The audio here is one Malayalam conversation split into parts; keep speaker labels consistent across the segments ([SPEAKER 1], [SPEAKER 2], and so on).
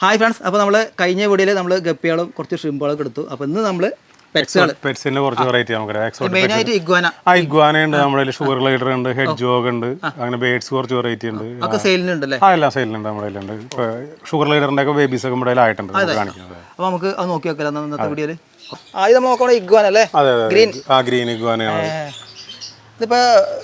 [SPEAKER 1] ഹായ് ഫ്രണ്ട്സ് അപ്പോൾ നമ്മൾ കഴിഞ്ഞ വീഡിയോയിൽ നമ്മൾ ഗപ്പികളും കുറച്ച് ഷ്രിമ്പുകളൊക്കെ എടുത്തു. അപ്പോൾ ഇന്ന് നമ്മൾ
[SPEAKER 2] പെറ്റ്സിന്റെ കുറച്ച് വെറൈറ്റി നമുക്ക് എക്സോട്ടിക്
[SPEAKER 1] മെയിനായിട്ട് ഇഗ്വാന.
[SPEAKER 2] ഉണ്ട് നമ്മുടെ ഷുഗർ ലൈഡർ ഉണ്ട് ഹെഡ് ജോഗ് ഉണ്ട് അങ്ങനെ ബേഡ്സ് കുറച്ച് വെറൈറ്റി ഉണ്ട്. ആ. എല്ലാം സെയിലുണ്ട് നമ്മുടെ ഉണ്ട് ഷുഗർ ലൈഡറിന്റെ ഒക്കെ ബേബീസ് ഒക്കെ നമ്മുടെ ആയിട്ടുണ്ട് കാണിക്കുന്നത്.
[SPEAKER 1] നമുക്ക് അത് നോക്കി നോക്കാം ഇന്നത്തെ വീഡിയോയിൽ ആദ്യം നമ്മൾ നോക്കണ ഇഗ്വാന അല്ലേ ഗ്രീൻ.
[SPEAKER 2] ആ ഗ്രീൻ ഇഗ്വാനയാണ്.
[SPEAKER 1] ഇതിപ്പോൾ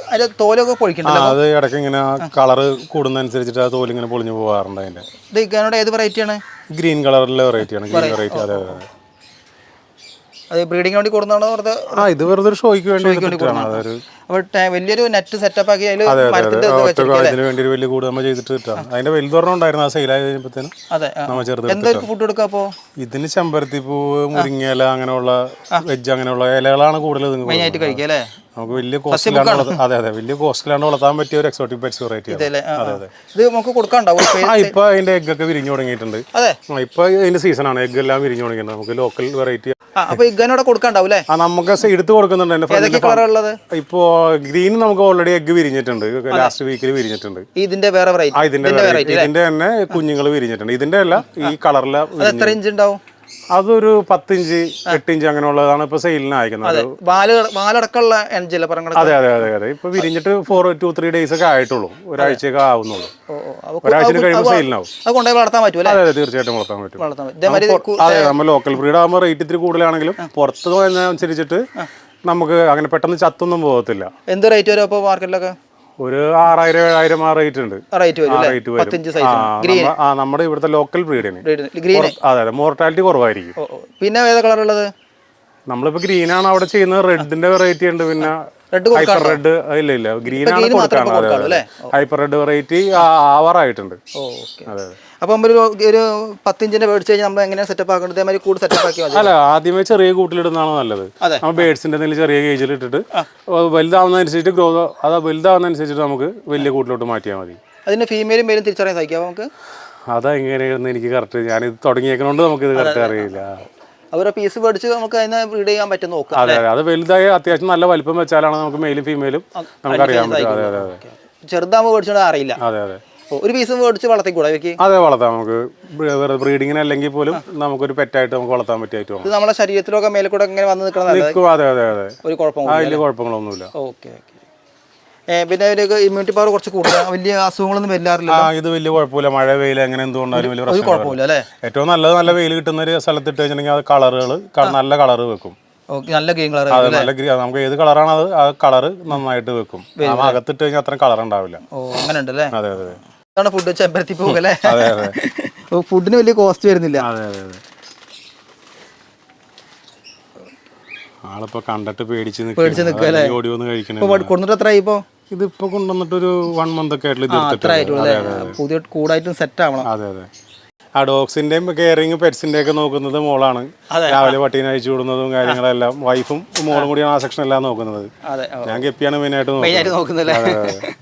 [SPEAKER 1] അതിന്റെ തോലൊക്കെ പൊളിക്കണ്ടല്ലോ?
[SPEAKER 2] അത് ഇടയ്ക്ക് ഇങ്ങനെ കളറ് കൂടുന്നതനുസരിച്ചിട്ട് ആ തോൽ ഇങ്ങനെ പൊളിഞ്ഞു പോകാറുണ്ട് അതിന്റെ.
[SPEAKER 1] ഇത് ഇഗ്വാനയുടെ ഏത് വെറൈറ്റിയാണ്
[SPEAKER 2] ഗ്രീൻ കളറിലെ വെറൈറ്റിയാണ് ഗ്രീൻ വെറൈറ്റി അതെ അതെ അതെ.
[SPEAKER 1] ബ്രീഡിങ്ങിന് വേണ്ടി കൊടുക്കുന്നതാണോ വെറുതെ
[SPEAKER 2] ആ ഇത് വെറുതെ ഒരു ഷോയ്ക്ക് വേണ്ടി എടുത്തിട്ടാണ്. അതൊരു
[SPEAKER 1] വലിയൊരു നെറ്റ് സെറ്റപ്പ് ആക്കി അതിൽ മരത്തിന്റെ
[SPEAKER 2] അതിന് വേണ്ടി ഒരു വലിയ കൂട് നമ്മൾ ചെയ്തിട്ട് അതിന്റെ വലുതൊരെണ്ണം ഉണ്ടായിരുന്നു ആ സെയിലായി കഴിഞ്ഞപ്പോഴത്തേനും
[SPEAKER 1] അതെ ആ.
[SPEAKER 2] നമ്മൾ ചെറുത്
[SPEAKER 1] എന്തൊക്കെ ഫുഡ് കൊടുക്കുക അപ്പോ?
[SPEAKER 2] ഇതിന് ചെമ്പരത്തി പൂവ് മുരിങ്ങയില അങ്ങനെയുള്ള വെജ് അങ്ങനെയുള്ള ഇലകളാണ് കൂടുതൽ
[SPEAKER 1] കഴിക്കുക അല്ലേ?
[SPEAKER 2] നമുക്ക് വലിയ കോസ്റ്റിലാണ് അതെ അതെ. വലിയ കോസ്റ്റിലാണ് വളർത്താൻ പറ്റിയ ഒരു എക്സോട്ടിക് പെറ്റ്സ് വെറൈറ്റി.
[SPEAKER 1] ഇത് നമുക്ക് കൊടുക്കാണ്ടാവും
[SPEAKER 2] ആ ഇപ്പൊ അതിന്റെ എഗ് ഒക്കെ വിരിഞ്ഞു തുടങ്ങിയിട്ടുണ്ട്. ഇപ്പൊ അതിന്റെ സീസണാണ് എഗ് എല്ലാം വിരിഞ്ഞു തുടങ്ങിയിട്ടുണ്ട്. നമുക്ക് ലോക്കൽ വെറൈറ്റി
[SPEAKER 1] ആ അപ്പോൾ ഇഗ്വാനോടെ കൊടുക്കാണ്ടാവും അല്ലേ?
[SPEAKER 2] നമുക്ക് എടുത്ത് കൊടുക്കുന്നുണ്ട്. ഇപ്പോ ഗ്രീൻ നമുക്ക് ഓൾറെഡി എഗ് വിരിഞ്ഞിട്ടുണ്ട്. ലാസ്റ്റ് വീക്കിൽ വിരിഞ്ഞിട്ടുണ്ട്.
[SPEAKER 1] ഇതിന്റെ വേറെ വെറൈറ്റി
[SPEAKER 2] ഇതിന്റെ ഇതിന്റെ തന്നെ കുഞ്ഞുങ്ങൾ വിരിഞ്ഞിട്ടുണ്ട്. ഇതിന്റെ അല്ല ഈ
[SPEAKER 1] കളറിൽ എത്ര ഇഞ്ച് ഉണ്ടാവും?
[SPEAKER 2] അതൊരു പത്തിഞ്ച് എട്ടിഞ്ച് അങ്ങനെയുള്ളതാണ് ഇപ്പൊ സെയിലിന് അയക്കുന്നത്
[SPEAKER 1] വാലടക്കമുള്ള
[SPEAKER 2] അതെ അതെ അതെ അതെ. ഇപ്പൊ വിരിഞ്ഞിട്ട് ഫോർ ടു ത്രീ ഡേയ്സ് ഒക്കെ ആയിട്ടുള്ളൂ. ഒരാഴ്ചയൊക്കെ ആവുന്നുള്ളൂ. ഒരാഴ്ച കഴിയുമ്പോൾ സെയിലിനാവും
[SPEAKER 1] അതെ
[SPEAKER 2] അതെ തീർച്ചയായിട്ടും വളർത്താൻ പറ്റും. അതെ നമ്മൾ ലോക്കൽ ബ്രീഡ് ആകുമ്പോൾ റേറ്റ് ഇത്തിരി കൂടുതലാണെങ്കിലും പുറത്ത് പോയതിനനുസരിച്ചിട്ട് നമുക്ക് അങ്ങനെ പെട്ടെന്ന് ചത്തൊന്നും പോകത്തില്ല.
[SPEAKER 1] എന്ത് റേറ്റ് വരും അപ്പോൾ മാർക്കറ്റിലൊക്കെ?
[SPEAKER 2] ഒരു ആറായിരം ഏഴായിരം ആ റേറ്റ് ഉണ്ട്.
[SPEAKER 1] റേറ്റ് വരും പത്തിഞ്ച് സൈസ് ഗ്രീൻ
[SPEAKER 2] ആ നമ്മുടെ ഇവിടുത്തെ ലോക്കൽ ബ്രീഡിന്
[SPEAKER 1] ഗ്രീൻ
[SPEAKER 2] അതെ അതെ മോർട്ടാലിറ്റി കുറവായിരിക്കും.
[SPEAKER 1] പിന്നെ ഏതാ കളർ ഉള്ളത്?
[SPEAKER 2] നമ്മളിപ്പോ ഗ്രീൻ ആണ് അവിടെ ചെയ്യുന്നത്. റെഡിന്റെ വെറൈറ്റി ഉണ്ട് പിന്നെ
[SPEAKER 1] റെഡ്
[SPEAKER 2] ഹൈപ്പർ റെഡ് ഇല്ല ഇല്ല. ഗ്രീൻ ആണ് കൊടുക്കാണ് അതെ? ഹൈപ്പർ റെഡ് വെറൈറ്റി ആവാറായിട്ടുണ്ട്.
[SPEAKER 1] ഓക്കെ.
[SPEAKER 2] അതെ. അതെ
[SPEAKER 1] ഒരു ഒരു പത്തിഞ്ചിന്റെ മേടിച്ച് കഴിഞ്ഞാൽ നമ്മൾ എങ്ങനെ സെറ്റപ്പ് ആക്കേണ്ടത് അതേമാതിരി കൂട് സെറ്റപ്പ് ആക്കി
[SPEAKER 2] അല്ല ആദ്യമേ ചെറിയ കൂട്ടിലിടുന്നതാണ് നല്ലത്. നമ്മൾ ബേഡ്സിന്റെ എന്തെങ്കിലും ചെറിയ കേജിൽ ഇട്ടിട്ട് വലുതാവുന്നതനുസരിച്ച് ഗ്രോ അത് വലുതാവുന്നതനുസരിച്ചിട്ട് നമുക്ക് വലിയ കൂട്ടിലോട്ട് മാറ്റിയാൽ മതി.
[SPEAKER 1] അതിന് ഫീമെയിലും മെയിലും തിരിച്ചറിയാൻ സാധിക്കും നമുക്ക്?
[SPEAKER 2] അതാ എങ്ങനെയാണെന്ന് എനിക്ക് കറക്റ്റ് ഞാനിത് തുടങ്ങിയേക്കണോണ്ട് നമുക്ക് ഇത് കറക്റ്റ് അറിയില്ല.
[SPEAKER 1] അവരെ പീസ് മേടിച്ച് നമുക്ക് അതിനെ ബ്രീഡ് ചെയ്യാൻ പറ്റും നോക്കാം
[SPEAKER 2] അതെ അതെ. അത് വലുതായി അത്യാവശ്യം നല്ല വലിപ്പം വെച്ചാലാണ് നമുക്ക് മെയിലും ഫീമെയിലും നമുക്ക് അറിയാൻ പറ്റും. അതെ അതെ അതെ.
[SPEAKER 1] ചെറുതാകുമ്പോൾ മേടിച്ചോണ്ട് അറിയില്ല.
[SPEAKER 2] അതെ അതെ.
[SPEAKER 1] ഒരു പീസ് മേടിച്ച് വളർത്തിക്കൂടാ ഇവയ്ക്ക്?
[SPEAKER 2] അതെ വളർത്താം. നമുക്ക് ബ്രീഡിങ്ങിന് അല്ലെങ്കിൽ പോലും നമുക്കൊരു പെറ്റായിട്ട് നമുക്ക് വളർത്താൻ പറ്റിയായിട്ട്
[SPEAKER 1] ഇത് നമ്മുടെ ശരീരത്തിലൊക്കെ മേലെ കൂടെ ഇങ്ങനെ വന്ന് നിൽക്കണം
[SPEAKER 2] അതെ അതെ അതെ.
[SPEAKER 1] ഒരു കുഴപ്പം
[SPEAKER 2] ആ വലിയ കുഴപ്പങ്ങളൊന്നുമില്ല.
[SPEAKER 1] Okay okay. പിന്നെ അതിലേക്ക് ഇമ്മ്യൂണിറ്റി പവർ കുറച്ച് കൂടുതലാണ് വലിയ അസുഖങ്ങളൊന്നും
[SPEAKER 2] വരില്ല ഇത് വലിയ കുഴപ്പമില്ല. മഴ വെയിൽ അങ്ങനെ എന്തുകൊണ്ടാലും വലിയ
[SPEAKER 1] കുഴപ്പമില്ല അല്ലേ?
[SPEAKER 2] ഏറ്റവും നല്ലത് നല്ല വെയിൽ കിട്ടുന്ന ഒരു സ്ഥലത്ത് ഇട്ട് കഴിഞ്ഞിട്ടുണ്ടെങ്കിൽ അത് കളറുകൾ നല്ല കളർ വെക്കും.
[SPEAKER 1] നല്ല ഗ്രീൻ കളർ
[SPEAKER 2] അത് നല്ല ഗ്രീ നമുക്ക് ഏത് കളറാണ് അത് ആ കളർ നന്നായിട്ട് വെക്കും. അകത്തിട്ട് കഴിഞ്ഞാൽ അത്രയും കളർ ഉണ്ടാവില്ല
[SPEAKER 1] ഓ അങ്ങനെ ഉണ്ടല്ലേ
[SPEAKER 2] അതെ അതെ.
[SPEAKER 1] അതാണ് ഫുഡ് ചെമ്പരത്തി പോകല്ലേ? ഫുഡിന് വലിയ കോസ്റ്റ് വരുന്നില്ല.
[SPEAKER 2] ആളിപ്പോ കണ്ടിട്ട് പേടിച്ച്
[SPEAKER 1] പേടിച്ച് നിൽക്കും അല്ലേ?
[SPEAKER 2] ഓടി വന്ന് കഴിക്കണേ
[SPEAKER 1] ഇപ്പൊ കൊടുത്തിട്ട് എത്ര ഇപ്പോ?
[SPEAKER 2] ഇതിപ്പോ കൊണ്ടുവന്നിട്ട് ഒരു വൺ മന്ത് ഒക്കെ ആയിട്ടുള്ള
[SPEAKER 1] പുതിയ കൂടായിട്ടും സെറ്റ് ആവണം.
[SPEAKER 2] അതെ അതെ. ആ ഡോഗ്സിന്റെയും കെയറിങ് പെറ്റ്സിന്റെ ഒക്കെ നോക്കുന്നത് മോളാണ്. രാവിലെ പട്ടീനെ അഴിച്ചു വിടുന്നതും കാര്യങ്ങളെല്ലാം. വൈഫും മോളും കൂടിയാണ് ആ സെക്ഷൻ എല്ലാം നോക്കുന്നത്. ഞാൻ ഗപ്പിയാണ് മെയിനായിട്ട് നോക്കുന്നത്
[SPEAKER 1] മെയിനായിട്ട് നോക്കുന്നല്ലേ ഓക്കെ ഓക്കെ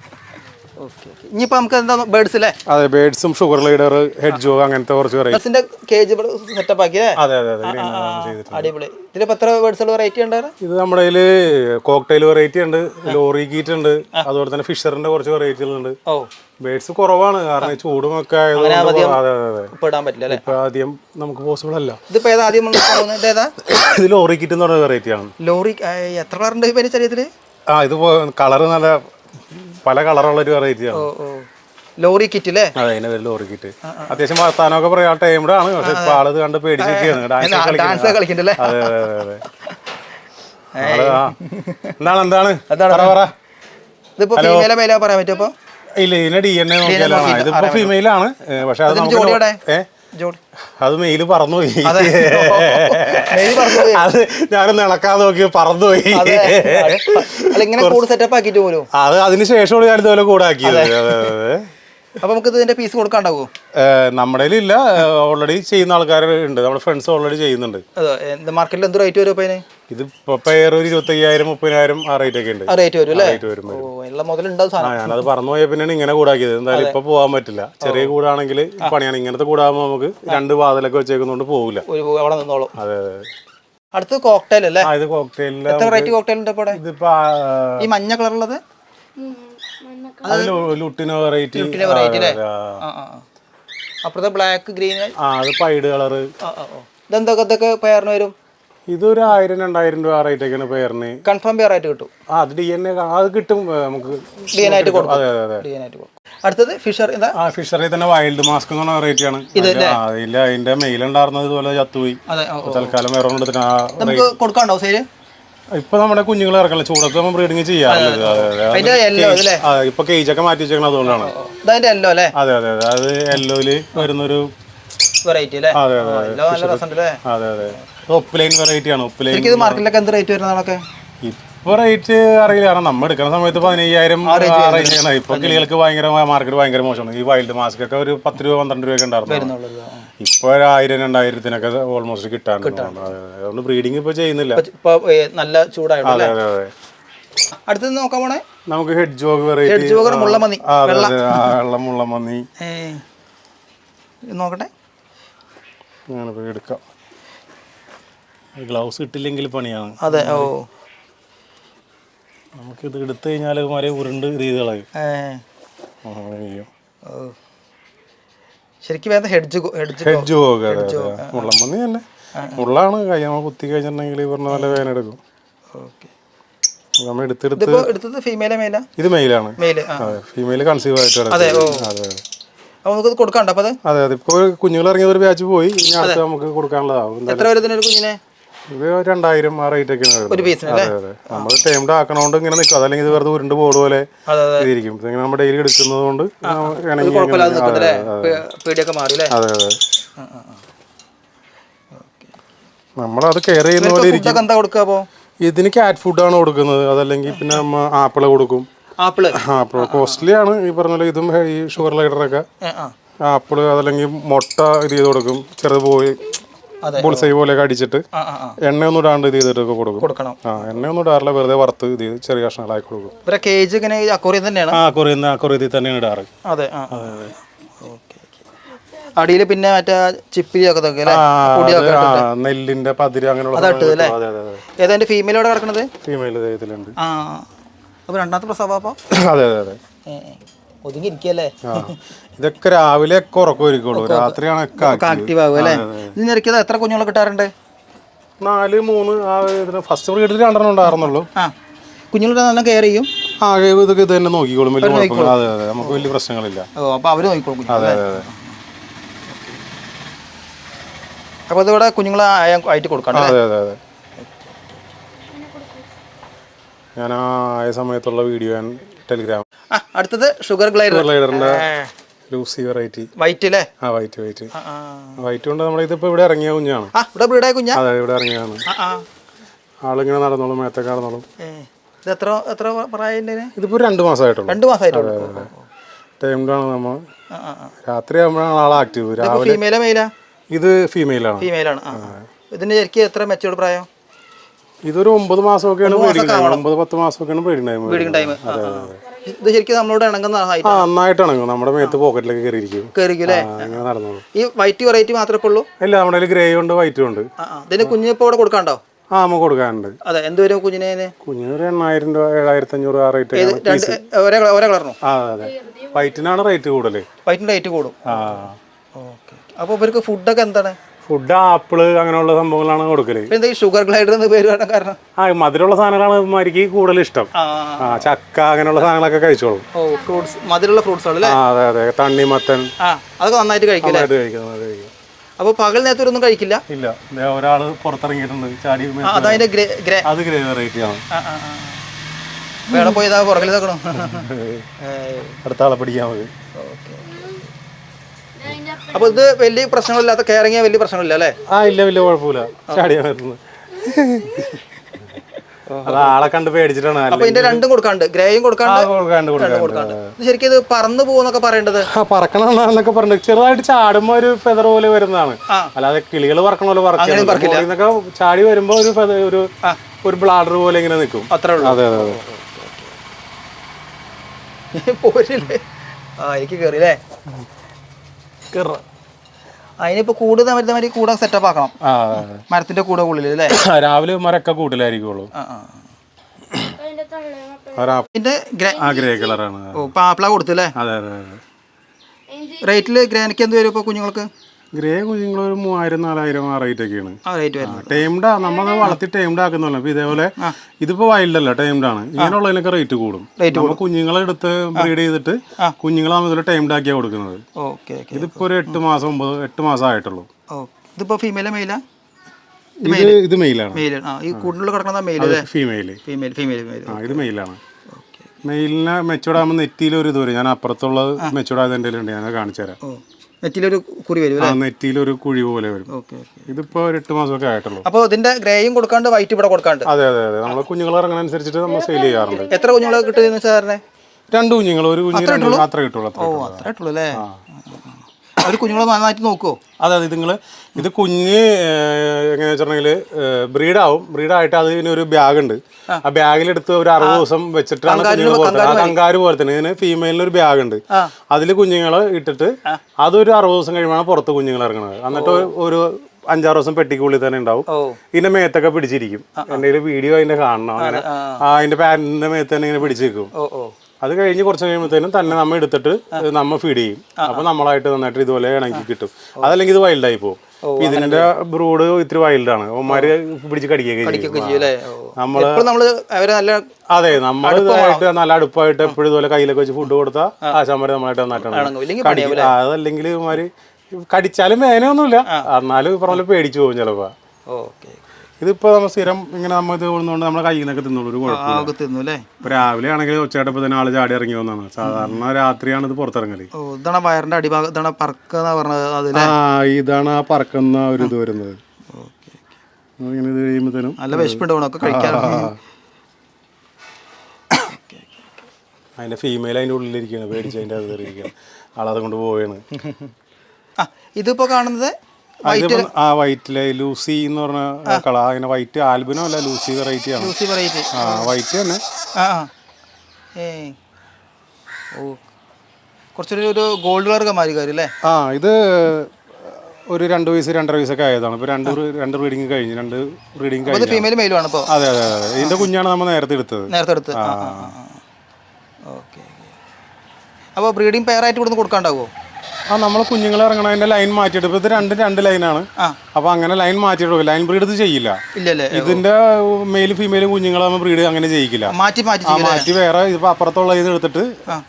[SPEAKER 1] ഇനിയിപ്പോ നമുക്ക് എന്താ ബേർഡ്സ് അല്ലേ
[SPEAKER 2] അതെ ബേഡ്സും ഷുഗർ ലീഡർ ഹെഡ് ജോ അങ്ങനത്തെ കുറച്ച് വെറൈറ്റി
[SPEAKER 1] കേജ് സെറ്റപ്പ് ആക്കിയേ
[SPEAKER 2] അതെ അതെ അതെ. green ആണ് ചെയ്തിട്ടുള്ളത്.
[SPEAKER 1] അടിപൊളി. ഇതിലിപ്പോ എത്ര ബേർഡ്സ് വെറൈറ്റി ഉണ്ടായിരുന്നു?
[SPEAKER 2] ഇത് നമ്മുടെ കയ്യിൽ കോക്ടൈൽ വെറൈറ്റി ഉണ്ട് ലോറി കീറ്റ് ഉണ്ട് അതുപോലെ തന്നെ ഫിഷറിന്റെ കുറച്ച് വെറൈറ്റികളുണ്ട്
[SPEAKER 1] ഓ.
[SPEAKER 2] ബേഡ്സ് കുറവാണ് കാരണം ഈ ചൂടും ഒക്കെ ആയതുകൊണ്ട് അതെ അതെ അതെ.
[SPEAKER 1] ഇപ്പൊ ഇടാൻ പറ്റില്ല അല്ലേ?
[SPEAKER 2] ഇപ്പൊ ആദ്യം നമുക്ക് പോസിബിൾ അല്ല.
[SPEAKER 1] ഇതിപ്പോ ഏതാ ആദ്യം നമ്മൾ പോകുന്നത് ഇത് ഏതാ?
[SPEAKER 2] ഇത് ലോറി കിറ്റ് എന്ന് പറഞ്ഞ വെറൈറ്റി ആണ്.
[SPEAKER 1] ലോറി ആ, എത്ര കളറുണ്ട് ഇപ്പൊ ഇതിന്റെ
[SPEAKER 2] ആ ഇത് കളർ നല്ല പല കളറുള്ള ഒരു വെറൈറ്റി ആണ്.
[SPEAKER 1] ഓ ഓ. ലോറി കിറ്റ് അല്ലേ
[SPEAKER 2] അതെ അതിന്റെ പേര് ലോറി കിറ്റ് അത്യാവശ്യം വർത്താനമൊക്കെ പറയാം ടൈംഡ് ആണ് പക്ഷെ ഇപ്പൊ ആൾ കണ്ട് പേടിച്ചിരിക്കുകയാണ് ഡാൻസ്
[SPEAKER 1] ഡാൻസ് കളിക്കണ്ടല്ലേ
[SPEAKER 2] അതെ അതെ അതെ അതെ. ആൾ എന്താണ് എന്താണ്?
[SPEAKER 1] ഇതിപ്പോ ഫീമെയിലെ മേലെ പറയാൻ പറ്റുമോ
[SPEAKER 2] ഇല്ല ഇതിന്റെ ഡി എൻ എ നോക്കിയാലാണ്. ഇതിപ്പോ ഫീമെയിൽ ആണ്. പക്ഷെ അത് ഏഹ്
[SPEAKER 1] ജോഡിയോടെ ജോഡി
[SPEAKER 2] അത് മെയിൽ പറന്നുപോയി. അത്. ഞാനൊന്ന് ഇളക്കാൻ നോക്കി പറന്നുപോയി.
[SPEAKER 1] പോയി അല്ല ഇങ്ങനെ കൂട് സെറ്റപ്പ് ആക്കിയിട്ട് പോലും.
[SPEAKER 2] അത് അതിന് ശേഷമാണ് ഞാൻ ഇതുപോലെ കൂടാക്കിയത്. അതെ അതെ അതെ
[SPEAKER 1] അപ്പൊ നമുക്ക് ഇതിന്റെ പീസ് കൊടുക്കാണ്ടാവോ
[SPEAKER 2] നമ്മുടെ ഇല്ല ഓൾറെഡി ചെയ്യുന്ന ആൾക്കാർ ഉണ്ട്. നമ്മുടെ ഫ്രണ്ട്സ് ഓൾറെഡി ചെയ്യുന്നുണ്ട്.
[SPEAKER 1] മാർക്കറ്റിൽ എന്ത് റേറ്റ് വരും അപ്പം
[SPEAKER 2] ഇത് പെയർ ഒരു ഇരുപത്തയ്യായിരം മുപ്പതിനായിരം ആ റേറ്റ് ഒക്കെ ഉണ്ട്.
[SPEAKER 1] റേറ്റ് വരും
[SPEAKER 2] റേറ്റ് വരും ഞാനത് പറഞ്ഞു പോയ പിന്നെയാണ് ഇങ്ങനെ കൂടാക്കിയത്. എന്തായാലും ഇപ്പൊ പോകാൻ പറ്റില്ല. ചെറിയ കൂടാണെങ്കിൽ പണിയാണ്. ഇങ്ങനത്തെ കൂടാകുമ്പോൾ നമുക്ക് രണ്ട് വാതിലൊക്കെ വെച്ചേക്കുന്നോണ്ട് പോകില്ല
[SPEAKER 1] അവിടെ നിന്നോളും.
[SPEAKER 2] അതെ അതെ
[SPEAKER 1] അടുത്ത് കോക്ടെയിൽ അല്ലേ?
[SPEAKER 2] ഇത് കോക്ടെയിൽ
[SPEAKER 1] എത്ര വെറൈറ്റി കോക്ടൈൽ ഉണ്ട് ഈ മഞ്ഞ കളറുള്ളത്
[SPEAKER 2] ലുട്ടിനോ വെറൈറ്റി
[SPEAKER 1] ലുട്ടിനോ variety അല്ലേ? അപ്പുറത്തെ ബ്ലാക്ക് ഗ്രീൻ
[SPEAKER 2] ആ അത് പൈഡ് കളറ്.
[SPEAKER 1] ഇതെന്തൊക്കെ ഇതൊക്കെ പെയറിന് വരും?
[SPEAKER 2] ഇതൊരു ആയിരം രണ്ടായിരം രൂപ റേറ്റ് ഒക്കെയാണ് പേരിന്.
[SPEAKER 1] കൺഫേം പേർ ആയിട്ട് കിട്ടും.
[SPEAKER 2] ആ അത് ഡി എൻ എ അത് കിട്ടും നമുക്ക്
[SPEAKER 1] ഡി എൻ ആയിട്ട് കൊടുക്കും.
[SPEAKER 2] അതെ അതെ
[SPEAKER 1] ഡി എൻ ആയിട്ട് കൊടുക്കും. അടുത്തത് ഫിഷർ എന്താ?
[SPEAKER 2] ആ ഫിഷറി തന്നെ വൈൽഡ് മാസ്ക് എന്ന് പറഞ്ഞ വെറൈറ്റി ആണ്. അതില്ല അതിന്റെ മെയിൽ ഉണ്ടായിരുന്നത് ഇതുപോലെ ചത്തുപോയി. തൽക്കാലം വേറെ
[SPEAKER 1] നമുക്ക് കൊടുക്കാണ്ടോ സൈഡ്
[SPEAKER 2] ഇപ്പൊ നമ്മുടെ കുഞ്ഞുങ്ങൾ ഇറക്കണല്ലോ ചൂടത്ത് നമ്മൾ ബ്രീഡിങ് ചെയ്യാറുള്ളത് ഇപ്പൊ കേജ് ഒക്കെ മാറ്റി വെച്ചേക്കണത് അതുകൊണ്ടാണ്. അതെ അതെ അതെ. അത് യെല്ലോയിൽ വരുന്നൊരു
[SPEAKER 1] വെറൈറ്റി അല്ലേ?
[SPEAKER 2] അതെ അതെ ഒപ്പിലൈൻ വെറൈറ്റി ആണ്. ഒപ്പിലൈൻ
[SPEAKER 1] മാർക്കറ്റിലൊക്കെ എന്ത് റേറ്റ് വരുന്നതാണൊക്കെ
[SPEAKER 2] ഇപ്പൊ റേറ്റ് അറിയില്ല. കാരണം നമ്മൾ എടുക്കുന്ന സമയത്ത് പതിനയ്യായിരം റേറ്റ് ആണ്. ഇപ്പൊ കിളികൾക്ക് ഭയങ്കര മാർക്കറ്റ് ഭയങ്കര മോശമാണ്. ഈ വൈൽഡ് മാസ്ക് ഒക്കെ ഒരു പത്ത് രൂപ പന്ത്രണ്ട് രൂപ
[SPEAKER 1] ഒക്കെ ഉണ്ടായിരുന്നു.
[SPEAKER 2] ഇപ്പൊ ഒരു ആയിരം രണ്ടായിരത്തിനൊക്കെ ഓൾമോസ്റ്റ് കിട്ടാൻ അതെ, അതെ. അതുകൊണ്ട് ബ്രീഡിങ് ഇപ്പൊ ചെയ്യുന്നില്ല.
[SPEAKER 1] ഇപ്പൊ നല്ല ചൂടായിട്ട് അടുത്തത് നോക്കാൻ പോണേ
[SPEAKER 2] നമുക്ക് ഹെഡ് ജോഗ് വെറൈറ്റി
[SPEAKER 1] മുള്ളമന്നി
[SPEAKER 2] വെള്ളം. മുള്ളമന്നി
[SPEAKER 1] നോക്കട്ടെ.
[SPEAKER 2] എടുക്കാം. ഗ്ലൗസ് ഇട്ടില്ലെങ്കിൽ പണിയാണ്.
[SPEAKER 1] അതെ ഓ.
[SPEAKER 2] നമുക്കിത് എടുത്തു കഴിഞ്ഞാൽ മാറി ഉരുണ്ട് രീതികളായി
[SPEAKER 1] ഓ. ശരിക്കും വേണ്ട ഹെഡ്ജ് ഹെഡ്ജ്
[SPEAKER 2] ഹെഡ് ജോഗ് അതെ അതെ. മുള്ളമന്നി തന്നെ. മുള്ളാണ് കൈ നമ്മൾ കുത്തി കഴിഞ്ഞിട്ടുണ്ടെങ്കിൽ ഈ പറഞ്ഞ നല്ല വേദന എടുക്കും.
[SPEAKER 1] ഓക്കെ.
[SPEAKER 2] നമ്മൾ എടുത്തെടുത്ത്
[SPEAKER 1] ഇതിപ്പോ എടുത്തത് ഫീമെയിലെ മെയിലാ
[SPEAKER 2] ഇത് മെയിലാണ് ഫീമെയിൽ കൺസീവ് ആയിട്ട്.
[SPEAKER 1] അതെ,
[SPEAKER 2] അതെ
[SPEAKER 1] നമുക്ക് കൊടുക്കണ്ട അപ്പൊ അതെ?
[SPEAKER 2] അതെ ഇപ്പൊ കുഞ്ഞുങ്ങൾ ഇറങ്ങിയ ഒരു ബാച്ച് പോയി. ഇനി അടുത്ത് നമുക്ക് കൊടുക്കാനുള്ളതാവും.
[SPEAKER 1] എത്ര ഒരു കുഞ്ഞിനെ?
[SPEAKER 2] ഇത് രണ്ടായിരം ആ റേറ്റ് ഒക്കെ.
[SPEAKER 1] ഒരു പീസിന്
[SPEAKER 2] അതെ അതെ. നമ്മൾ ടൈംഡ് ആക്കണോണ്ട് ഇങ്ങനെ നിൽക്കും അതല്ലെങ്കിൽ ഇത് വെറുതെ ഉരുണ്ട് ബോർഡ് പോലെ ഇതിരിക്കും ഇതിങ്ങനെ നമ്മൾ ഡെയിലി എടുക്കുന്നത് കൊണ്ട് ഇങ്ങനെ- അതെ, അതെ. നമ്മളത് കെയർ ചെയ്യുന്ന പോലെ ഇരിക്കും.
[SPEAKER 1] എന്താ കൊടുക്കുക അപ്പോ?
[SPEAKER 2] ഇതിന് ക്യാറ്റ് ഫുഡാണ് കൊടുക്കുന്നത്. അതല്ലെങ്കിൽ പിന്നെ നമ്മ ആപ്പിൾ കൊടുക്കും.
[SPEAKER 1] ആപ്പിൾ?
[SPEAKER 2] ആപ്പിൾ കോസ്റ്റ്ലി ആണ്. ഈ പറഞ്ഞ പോലെ ഇതും ഈ ഷുഗർ ലൈഡറൊക്കെ ആപ്പിൾ അതല്ലെങ്കിൽ മുട്ട ഇത് ചെയ്ത് കൊടുക്കും. ചെറുത് പോയി. ബുൾസൈ പോലെയൊക്കെ അടിച്ചിട്ട് എണ്ണയൊന്നും ഇടാണ്ട് ഇത് ചെയ്തിട്ടൊക്കെ കൊടുക്കും.
[SPEAKER 1] കൊടുക്കണം.
[SPEAKER 2] ആ എണ്ണയൊന്നും ഇടാറില്ല വെറുതെ വറുത്ത് ഇത് ചെയ്ത് ചെറിയ കഷ്ണങ്ങളായി കൊടുക്കും.
[SPEAKER 1] ഇവരെ കേജ് ഇങ്ങനെ അക്കോറിയം തന്നെയാണ്?
[SPEAKER 2] ആ കൊറിയുന്ന ആ കൊറിയത്തിൽ തന്നെയാണ് ഇടാറ്.
[SPEAKER 1] അതെ ആ ഓക്കെ അടിയിൽ പിന്നെ മറ്റേ ചിപ്പിരി ഒക്കെ അല്ലേ?
[SPEAKER 2] ആ,
[SPEAKER 1] പൊടിയൊക്കെ
[SPEAKER 2] നെല്ലിന്റെ പതിര് അങ്ങനെയുള്ള അതെ അതെ അതെ
[SPEAKER 1] ഏതാണ്ട് ഫീമെയിലോടെ കിടക്കണത്?
[SPEAKER 2] ഫീമെയിൽ ഇതിലുണ്ട്.
[SPEAKER 1] ആ അപ്പൊ രണ്ടാമത്തെ പ്രസവ അപ്പൊ?
[SPEAKER 2] അതെ അതെ അതെ.
[SPEAKER 1] ഒതുങ്ങി ഇരിക്കല്ലേ
[SPEAKER 2] ഇതൊക്കെ രാവിലെ ഒക്കെ ഉറക്കം ഇരിക്കുള്ളൂ രാത്രിയാണ് ഒക്കെ ആക്റ്റീവ്.
[SPEAKER 1] ആവും അല്ലേ? ഇത് നിരക്കിയത് എത്ര കുഞ്ഞുങ്ങളെ കിട്ടാറുണ്ട്?
[SPEAKER 2] നാല് മൂന്ന് ആ ഫസ്റ്റ് ബ്രീഡിൽ രണ്ടെണ്ണം ഉണ്ടായിരുന്നുള്ളൂ.
[SPEAKER 1] ആ. കുഞ്ഞുങ്ങളുടെ നല്ല കെയർ ചെയ്യും?
[SPEAKER 2] ആ ഇതൊക്കെ ഇത് തന്നെ നോക്കിക്കോളും. വലിയ കുഴപ്പമില്ല. അതെ അതെ. നമുക്ക് വലിയ പ്രശ്നങ്ങളില്ല.
[SPEAKER 1] ഓ അപ്പൊ അവർ നോക്കിക്കോളും
[SPEAKER 2] അതെ അതെ അതെ.
[SPEAKER 1] അപ്പൊ ഇതിവിടെ കുഞ്ഞുങ്ങളെ ആയിട്ട് കൊടുക്കണം
[SPEAKER 2] അതെ അതെ അതെ. ഞാൻ ആ ആയ സമയത്തുള്ള വീഡിയോ ഞാൻ ടെലിഗ്രാം.
[SPEAKER 1] ആ അടുത്തത് ഷുഗർ ഗ്ലൈഡർ.
[SPEAKER 2] ഗ്ലൈഡറിന്റെ ലൂസി വെറൈറ്റി.
[SPEAKER 1] വൈറ്റ് അല്ലേ?
[SPEAKER 2] ആ വൈറ്റ് വൈറ്റ്. വൈറ്റ് കൊണ്ട് നമ്മുടെ ഇതിപ്പോ ഇവിടെ ഇറങ്ങിയ കുഞ്ഞാണ്.
[SPEAKER 1] ആ ഇവിടെ ബ്രീഡായ കുഞ്ഞാ.
[SPEAKER 2] അതെ ഇവിടെ ഇറങ്ങിയതാണ് ആളിങ്ങനെ നടന്നോളും മേത്തൊക്കെ നടന്നോളും.
[SPEAKER 1] ഇത് എത്ര എത്ര പ്രായതിന്
[SPEAKER 2] ഇതിപ്പോ രണ്ട് മാസമായിട്ടുള്ളൂ.
[SPEAKER 1] രണ്ട് മാസമായിട്ടുള്ളൂ.
[SPEAKER 2] ടൈമിലാണ് നമ്മൾ രാത്രി ആകുമ്പോഴാണ് ആൾ ആക്റ്റീവ് രാവിലെ ഇത് ഫീമെയിലാണ്
[SPEAKER 1] ഫീമെയിലാണ് ഇതിന് ശരിക്കും എത്ര മെച്ചോട് പ്രായം?
[SPEAKER 2] ഇതൊരു ഒമ്പത് മാസമൊക്കെയാണ് ബ്രീഡിംഗ് ടൈം ഒമ്പത് പത്ത് മാസമൊക്കെയാണ് ബ്രീഡിംഗ് ടൈം.
[SPEAKER 1] ബ്രീഡിംഗ് ടൈം ഇത് ശരിക്കും നമ്മളോട് ഇണങ്ങുന്ന
[SPEAKER 2] ആ നന്നായിട്ട് ഇണങ്ങും. നമ്മുടെ മേത്ത് പോക്കറ്റിലൊക്കെ കയറിയിരിക്കും.
[SPEAKER 1] കയറിക്കും അല്ലേ?
[SPEAKER 2] ആ, ഇങ്ങനെ നടന്നോളൂ.
[SPEAKER 1] ഈ വൈറ്റ് വെറൈറ്റി മാത്രമേ ഉള്ളൂ?
[SPEAKER 2] ഇല്ല നമ്മുടെ ഗ്രേ ഉണ്ട് വൈറ്റും ഉണ്ട്.
[SPEAKER 1] ഇതിന് കുഞ്ഞിപ്പോൾ ഇവിടെ കൊടുക്കാണ്ടോ
[SPEAKER 2] ആ നമുക്ക് കൊടുക്കാനുണ്ട്.
[SPEAKER 1] അതെ എന്തുവരും കുഞ്ഞിനെ
[SPEAKER 2] കുഞ്ഞിന് ഒരു എണ്ണായിരം രൂപ ഏഴായിരത്തി അഞ്ഞൂറ് ആ റേറ്റ്
[SPEAKER 1] ഒരേ കളറിനോ?
[SPEAKER 2] ആ അതെ വൈറ്റിനാണ് റേറ്റ് കൂടുതൽ
[SPEAKER 1] വൈറ്റിന് റേറ്റ് കൂടും.
[SPEAKER 2] ആ.
[SPEAKER 1] ഓക്കെ അപ്പോൾ ഇവർക്ക് ഫുഡൊക്കെ എന്താണ്?
[SPEAKER 2] ഫുഡ് ആപ്പിൾ അങ്ങനെയുള്ള സംഭവങ്ങളാണ്
[SPEAKER 1] കൊടുക്കൽ. എന്താ ഈ ഷുഗർ ഗ്ലൈഡർ എന്ന് പേര് കാരണം?
[SPEAKER 2] ആ മധുരമുള്ള സാധനങ്ങളാണ് മരിക്ക് കൂടുതൽ ഇഷ്ടം.
[SPEAKER 1] ആ.
[SPEAKER 2] ചക്ക അങ്ങനെയുള്ള സാധനങ്ങളൊക്കെ കഴിച്ചോളും.
[SPEAKER 1] ഓ ഫ്രൂട്ട്സ് മധുരമുള്ള ഫ്രൂട്ട്സ് ആണ് അല്ലേ
[SPEAKER 2] ആ അതെ അതെ. തണ്ണിമത്തൻ
[SPEAKER 1] ആ അതൊക്കെ നന്നായിട്ട് കഴിക്കും
[SPEAKER 2] നന്നായിട്ട് കഴിക്കാം നന്നായിട്ട് കഴിക്കാം.
[SPEAKER 1] അപ്പോൾ പകൽ നേരത്തെ ഒന്നും കഴിക്കില്ല?
[SPEAKER 2] ഇല്ല. ഒരാൾ പുറത്തിറങ്ങിയിട്ടുണ്ട്. ചാടി അത് ഗ്രേ വെറൈറ്റി ആണ്.
[SPEAKER 1] പോയി ഇതാ പുറകിൽ
[SPEAKER 2] അടുത്ത ആളെ പിടിക്കാൻ മതി.
[SPEAKER 1] അപ്പോൾ ഇത് വലിയ പ്രശ്നങ്ങളില്ലാത്ത കെയറിങ് വലിയ പ്രശ്നമില്ല അല്ലേ?
[SPEAKER 2] ആ ഇല്ല വലിയ കുഴപ്പമില്ല. ചാടിയാൻ പറ്റുന്നത് അത് ആളെ കണ്ട് പേടിച്ചിട്ടാണ് അല്ലെങ്കിൽ
[SPEAKER 1] ഇതിന്റെ രണ്ടും കൊടുക്കാണ്ട് ഗ്രേയും കൊടുക്കാണ്ട്
[SPEAKER 2] കൊടുക്കാണ്ട്
[SPEAKER 1] ശരിക്കും ഇത് പറന്നു പോകുന്നൊക്കെ പറയേണ്ടത്?
[SPEAKER 2] ആ പറക്കണമെന്നൊക്കെ പറഞ്ഞത് ചെറുതായിട്ട് ചാടുമ്പോ ഒരു ഫെദർ പോലെ വരുന്നതാണ്. അല്ലാതെ കിളികൾ പറക്കണ പോലെ പറക്കുന്നൊക്കെ ചാടി വരുമ്പോ ഒരു ഒരു ഒരു ബ്ലാഡർ പോലെ ഇങ്ങനെ നിൽക്കും.
[SPEAKER 1] അത്രേ ഉള്ളൂ.
[SPEAKER 2] അതെ അതെ അതെ.
[SPEAKER 1] പോരില്ലേ? ആ എനിക്ക് കയറി അല്ലേ അതിനിപ്പോ കൂടുതൽ മരുന്ന മാതിരി കൂടെ സെറ്റപ്പ് ആക്കണം. മരത്തിന്റെ കൂടെ ഉള്ളിൽ അല്ലേ.
[SPEAKER 2] രാവിലെ മരൊക്കെ കൂട്ടിലായിരിക്കുള്ളൂ.
[SPEAKER 1] റേറ്റിൽ ആ.
[SPEAKER 2] ഒരാ
[SPEAKER 1] ഇതിന്റെ ഗ്രേ
[SPEAKER 2] ആ ഗ്രേ കളറാണ്.
[SPEAKER 1] ഓ പാപ്പിള കൊടുത്തല്ലേ
[SPEAKER 2] അതെ അതെ അതെ.
[SPEAKER 1] റേറ്റിൽ ഗ്രാനിക്ക് എന്ത് വരും ഇപ്പൊ കുഞ്ഞുങ്ങൾക്ക്?
[SPEAKER 2] ഗ്രേ കുഞ്ഞുങ്ങൾ ഒരു മൂവായിരം നാലായിരം ആ റേറ്റ് ഒക്കെയാണ്. ടൈംഡ് നമ്മളത് വളർത്തി ടൈംഡ് ആക്കുന്നല്ലോ അപ്പൊ ഇതേപോലെ ഇതിപ്പോ വൈൽഡ് അല്ല ടൈംഡ് ആണ്. ഇങ്ങനെയുള്ളതിനൊക്കെ റേറ്റ് കൂടും. നമ്മൾ കുഞ്ഞുങ്ങളെ എടുത്ത് ബ്രീഡ് ചെയ്തിട്ട് കുഞ്ഞുങ്ങളെ നമ്മൾ ടൈംഡ് ആക്കിയാ കൊടുക്കുന്നത്. ഇതിപ്പോ ഒരു എട്ട് മാസം ഒമ്പത് എട്ട് മാസം ആയിട്ടുള്ളൂ.
[SPEAKER 1] ഓ ഇതിപ്പോൾ ഫീമെയിലാ മെയിലാ
[SPEAKER 2] ഇത് ഇത് മെയിലാണ്
[SPEAKER 1] ഈ കൂടുതൽ കിടക്കുന്നത് മെയിൽ ഫീമെയിൽ ഫീമെയിൽ
[SPEAKER 2] ഫീമെയിൽ ഇത് മെയിലാണ് മെയിലിനെ മെച്ചൂർഡ് ആകുമ്പോൾ നെറ്റിയിൽ ഒരു ഇത് വരും. ഞാൻ അപ്പുറത്തുള്ളത് മെച്ചൂർഡ് ആയത് എന്റെ ഉണ്ട് ഞാൻ കാണിച്ചു തരാം
[SPEAKER 1] ഓ നെറ്റിലൊരു കുറി വരും
[SPEAKER 2] നെറ്റിയിലൊരു കുഴി പോലെ വരും.
[SPEAKER 1] Okay okay.
[SPEAKER 2] ഇതിപ്പോ എട്ട് മാസമൊക്കെ ആയിട്ടുള്ളൂ.
[SPEAKER 1] അപ്പോൾ ഇതിന്റെ ഗ്രേയും കൊടുക്കാണ്ട് വൈറ്റ് ഇവിടെ കൊടുക്കാണ്ട്?
[SPEAKER 2] അതെ അതെ അതെ. നമ്മൾ കുഞ്ഞുങ്ങൾ ഇറങ്ങുന്ന അനുസരിച്ചിട്ട് നമ്മൾ സെയിൽ ചെയ്യാറുണ്ട്.
[SPEAKER 1] എത്ര കുഞ്ഞുങ്ങളെ കിട്ടുന്നത് സാറിനെ?
[SPEAKER 2] രണ്ട് കുഞ്ഞുങ്ങൾ ഒരു കുഞ്ഞു രണ്ട് മാത്രമേ കിട്ടുള്ളൂ അത്ര
[SPEAKER 1] ഓ അത്ര കിട്ടുള്ളൂ അല്ലേ? അവർ കുഞ്ഞുങ്ങളെ നന്നായിട്ട് നോക്കുമോ
[SPEAKER 2] അതെ അതെ. നിങ്ങൾ ഇത് കുഞ്ഞ് എങ്ങനെയാ വെച്ചിട്ടുണ്ടെങ്കിൽ ബ്രീഡാവും. ബ്രീഡായിട്ട് അതിന് ഒരു ബാഗ് ഉണ്ട് ആ ബാഗിലെടുത്ത് ഒരു അറുപത് ദിവസം വെച്ചിട്ടാണ് കുഞ്ഞുങ്ങൾ പോകുന്നത് കങ്കാര് പോലെ തന്നെ. ഇതിന് ഫീമെയിലിന് ഒരു ബാഗ് ഉണ്ട് അതിൽ കുഞ്ഞുങ്ങൾ ഇട്ടിട്ട് അതൊരു അറുപത് ദിവസം കഴിയുമ്പോൾ പുറത്ത് കുഞ്ഞുങ്ങൾ ഇറങ്ങുന്നത്. എന്നിട്ട് ഒരു- അഞ്ചാറ് ദിവസം പെട്ടിക്കുള്ളിൽ തന്നെ ഉണ്ടാവും. ഇതിന്റെ മേത്തൊക്കെ പിടിച്ചിരിക്കും. എന്റെ വീഡിയോ അതിന്റെ കാണണം. അങ്ങനെ അതിന്റെ പാരന്റിന്റെ മേത്ത് തന്നെ ഇങ്ങനെ പിടിച്ചിരിക്കും അത് കഴിഞ്ഞ് കുറച്ച് കഴിയുമ്പോഴത്തേനും തന്നെ നമ്മൾ എടുത്തിട്ട് നമ്മൾ ഫീഡ് ചെയ്യും. അപ്പൊ നമ്മളായിട്ട് നന്നായിട്ട് ഇതുപോലെ ഇണങ്ങി കിട്ടും. അതല്ലെങ്കിൽ ഇത് വൈൽഡായി പോകും. ഇതിന്റെ ബ്രൂഡ് ഇത്തിരി വൈൽഡാണ് അവന്മാര് പിടിച്ച് കടിക്കുകയൊക്കെ ചെയ്യും.
[SPEAKER 1] നമ്മൾ നമ്മൾ അവരെ നല്ല
[SPEAKER 2] അതെ നമ്മൾ ഇതായിട്ട് നല്ല അടുപ്പായിട്ട് എപ്പോഴും ഇതുപോലെ കയ്യിലൊക്കെ വെച്ച് ഫുഡ് കൊടുത്താൽ ആശാമാര് നമ്മളായിട്ട് നന്നായിട്ടാണ് അതല്ലെങ്കിൽ ഇവന്മാര് കടിച്ചാലും വേനയൊന്നുമില്ല എന്നാലും നമ്മൾ പേടിച്ചു പോകും ചിലപ്പോ.
[SPEAKER 1] ഓക്കെ.
[SPEAKER 2] ഇതിപ്പോ നമ്മൾ സ്ഥിരം ഇങ്ങനെ നമ്മൾ ഇത് കൊണ്ടുകൊണ്ട് നമ്മളെ കയ്യിൽ നിന്നൊക്കെ തിന്നുള്ളൂ ഒരു കുഴപ്പമില്ല. രാവിലെ ആണെങ്കിൽ ഉച്ചയായിട്ടപ്പോ തന്നെ ആൾ ചാടി ഇറങ്ങി വന്നാണ് സാധാരണ രാത്രിയാണ് ഇത്
[SPEAKER 1] പുറത്തിറങ്ങൽ. ഇതാണ് വയറിന്റെ അടിഭാഗം ഇതാണ് പറഞ്ഞത്
[SPEAKER 2] ആ ഇതാണ് ആ പറക്കുന്ന ഒരു ഇത് വരുന്നത്. ഇങ്ങനെ ഇത് കഴിയുമ്പോഴത്തേനും
[SPEAKER 1] നല്ല വിശപ്പുണ്ട് ഒക്കെ കഴിക്കാൻ
[SPEAKER 2] അതിന്റെ ഫീമെയിൽ അതിന്റെ ഉള്ളിലിരിക്കുകയാണ് പേടിച്ച് അതിന്റെ അത് കയറിയിരിക്കുകയാണ് ആളത് കൊണ്ട് പോവുകയാണ്
[SPEAKER 1] ഇതിപ്പോ കാണുന്നത്
[SPEAKER 2] ആ വൈറ്റിലെ ലൂസി എന്ന് പറഞ്ഞ കള അങ്ങനെ വൈറ്റ് ആൽബിനോ അല്ല ലൂസി വെറൈറ്റി ആണ്?
[SPEAKER 1] ലൂസി വെറൈറ്റി
[SPEAKER 2] ആ വൈറ്റ് തന്നെ.
[SPEAKER 1] ആ ഏ. ഓ. കുറച്ചൊരു ഒരു ഗോൾഡ് കളർ കമാരി കാര്യം അല്ലേ
[SPEAKER 2] ആ ഇത് ഒരു രണ്ട് വയസ്സ് രണ്ടര വയസ്സൊക്കെ ആയതാണ്. ഇപ്പൊ രണ്ട് രണ്ട് റീഡിങ് കഴിഞ്ഞു രണ്ട് റീഡിങ് കഴിഞ്ഞു
[SPEAKER 1] ഫീമെയിൽ മെയിലും ആണ് ഇപ്പോൾ
[SPEAKER 2] അതെ അതെ അതെ. ഇതിന്റെ കുഞ്ഞാണ് നമ്മൾ നേരത്തെ എടുത്തത്.
[SPEAKER 1] നേരത്തെ എടുത്തത്. ഓക്കെ അപ്പോൾ ബ്രീഡിങ് പെയറായിട്ട് ഇവിടുന്ന് കൊടുക്കാണ്ടാവോ?
[SPEAKER 2] ആ നമ്മൾ കുഞ്ഞുങ്ങളെ ഇറങ്ങണതിന്റെ ലൈൻ മാറ്റിയിട്ട്. ഇപ്പൊ ഇത് രണ്ടും രണ്ട് ലൈനാണ്. അപ്പൊ അങ്ങനെ ലൈൻ മാറ്റിയിട്ട് ലൈൻ ബ്രീഡ് ഇത് ചെയ്യില്ല.
[SPEAKER 1] ഇല്ലല്ലേ
[SPEAKER 2] ഇതിന്റെ മെയിൽ ഫീമെയിൽ കുഞ്ഞുങ്ങളെ നമ്മൾ ബ്രീഡ് അങ്ങനെ ചെയ്യിക്കില്ല.
[SPEAKER 1] മാറ്റി മാറ്റി
[SPEAKER 2] വേറെ ഇപ്പൊ അപ്പുറത്തുള്ള ഇത് എടുത്തിട്ട്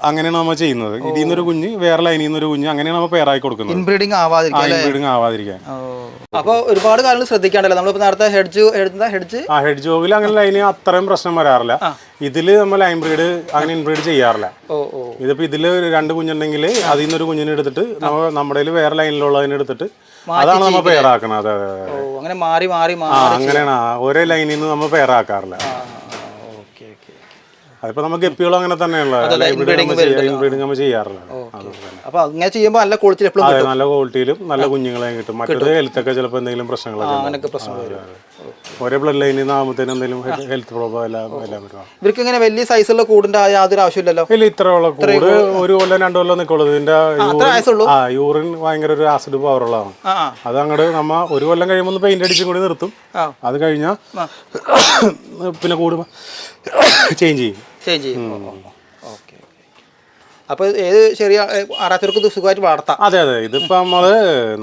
[SPEAKER 2] അങ്ങനെയാണ് നമ്മൾ ചെയ്യുന്നത്. ഇതിൽ നിന്നൊരു കുഞ്ഞ് വേറെ ലൈനിൽ നിന്നൊരു കുഞ്ഞ് അങ്ങനെയാണ് നമ്മൾ പേരായി കൊടുക്കുന്നത്. ഇൻബ്രീഡിംഗ് ആവാതിരിക്കാൻ
[SPEAKER 1] ഓ. അപ്പോൾ ഒരുപാട് കാര്യങ്ങൾ ശ്രദ്ധിക്കാണ്ടല്ലോ? നമ്മളിപ്പോൾ നേരത്തെ ഹെഡ്ജ് എഴുതുന്ന ഹെഡ്ജ്
[SPEAKER 2] ആ ഹെഡ് ജോബിൽ അങ്ങനെ ലൈന് അത്രയും പ്രശ്നം വരാറില്ല. ഇതിൽ നമ്മൾ ലൈൻ ബ്രീഡ് അങ്ങനെ ഇൻബ്രീഡ് ചെയ്യാറില്ല. ഇതിപ്പോ ഇതിൽ രണ്ട് കുഞ്ഞുണ്ടെങ്കിൽ അതിൽ നിന്നൊരു കുഞ്ഞിനെ എടുത്തിട്ട് നമ്മ- നമ്മുടെ വേറെ ലൈനിലുള്ളതിനെ എടുത്തിട്ട് അതാണ് നമ്മൾ പെയറാക്കണം അതെ അതെ
[SPEAKER 1] അങ്ങനെ മാറി മാറി
[SPEAKER 2] ആ അങ്ങനെയാണ്. ഒരേ ലൈനിൽ നിന്ന് നമ്മൾ
[SPEAKER 1] പേരാക്കാറില്ല
[SPEAKER 2] അതിപ്പോ നമ്മൾ ഗപ്പികളും അങ്ങനെ തന്നെയുള്ള ഇൻബ്രീഡിങ് നമ്മൾ ചെയ്യാറില്ല.
[SPEAKER 1] അപ്പോൾ അങ്ങനെ ചെയ്യുമ്പോൾ നല്ല ക്വാളിറ്റി എപ്പോഴും
[SPEAKER 2] അതെ നല്ല ക്വാളിറ്റിയിലും നല്ല കുഞ്ഞുങ്ങളെയും കിട്ടും. മറ്റൊരു ഹെൽത്ത് ഒക്കെ ചിലപ്പോൾ എന്തെങ്കിലും പ്രശ്നങ്ങളൊക്കെ.
[SPEAKER 1] അങ്ങനെയൊക്കെ പ്രശ്നം വരും.
[SPEAKER 2] ഒരേ ബ്ലഡ് ലൈനിൽ നിന്ന് എന്തെങ്കിലും ഹെൽത്ത് പ്രോബ്ലം എല്ലാം എല്ലാം വരും
[SPEAKER 1] ഇവർക്ക് ഇങ്ങനെ വലിയ സൈസുള്ള കൂടിന്റെ യാതൊരു ആവശ്യമില്ലല്ലോ?
[SPEAKER 2] ഇല്ല ഇത്രയുള്ള കൂട് ഒരു കൊല്ലം രണ്ടു കൊല്ലം നിൽക്കുള്ളൂ ഇതിന്റെ ആ യൂറിൻ ഭയങ്കര ഒരു ആസിഡ് പവർ ഉള്ളതാണ്.
[SPEAKER 1] ആ ആ.
[SPEAKER 2] അത് അങ്ങോട്ട് നമ്മ ഒരു കൊല്ലം കഴിയുമ്പോൾ പെയിന്റ് അടിച്ചും കൂടി നിർത്തും. അത് കഴിഞ്ഞാൽ പിന്നെ കൂട് ചേഞ്ച് ചെയ്യും.
[SPEAKER 1] ചേഞ്ച് ചെയ്യും. അപ്പോൾ ഏത് ചെറിയ ആറാത്തവർക്ക് ഇത് സുഖമായിട്ട് വളർത്താം.
[SPEAKER 2] അതെ അതെ. ഇതിപ്പോ നമ്മൾ